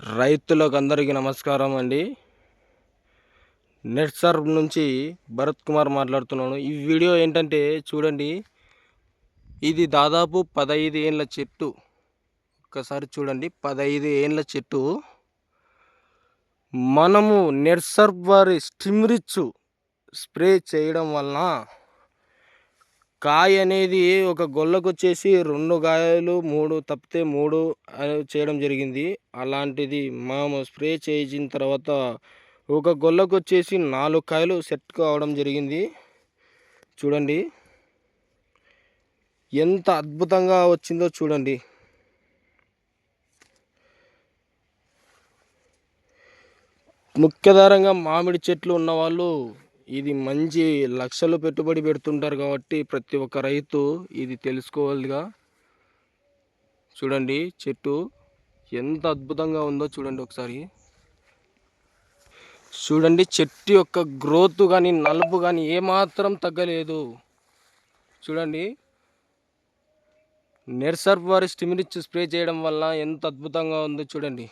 రైతులకు అందరికీ నమస్కారం అండి. నెట్ సర్వ్ నుంచి భరత్ కుమార్ మాట్లాడుతున్నాను. ఈ వీడియో ఏంటంటే చూడండి. ఇది దాదాపు పదహైదు ఏళ్ళ చెట్టు. ఒక్కసారి చూడండి. పదహైదు ఏళ్ళ చెట్టు. మనము నెట్సర్వ్ వారి స్టిమ్రిచ్ స్ప్రే చేయడం వలన కాయ అనేది ఒక గొల్లకు వచ్చేసి రెండు కాయలు మూడు తప్పితే మూడు చేయడం జరిగింది. అలాంటిది మేము స్ప్రే చేసిన తర్వాత ఒక గొల్లకు వచ్చేసి నాలుగు కాయలు సెట్ కావడం జరిగింది. చూడండి. ఎంత అద్భుతంగా వచ్చిందో చూడండి. ముఖ్యధారంగా మామిడి చెట్లు ఉన్నవాళ్ళు ఇది మంచి లక్షలు పెట్టుబడి పెడుతుంటారు కాబట్టి ప్రతి ఒక్క రైతు ఇది తెలుసుకోవాలిగా. చూడండి చెట్టు ఎంత అద్భుతంగా ఉందో చూడండి ఒకసారి. చూడండి చెట్టు యొక్క గ్రోత్ కానీ నలుపు కానీ ఏమాత్రం తగ్గలేదు. చూడండి. నెర్సర్ వారి స్టిమిరిచ్ స్ప్రే చేయడం వల్ల ఎంత అద్భుతంగా ఉందో చూడండి.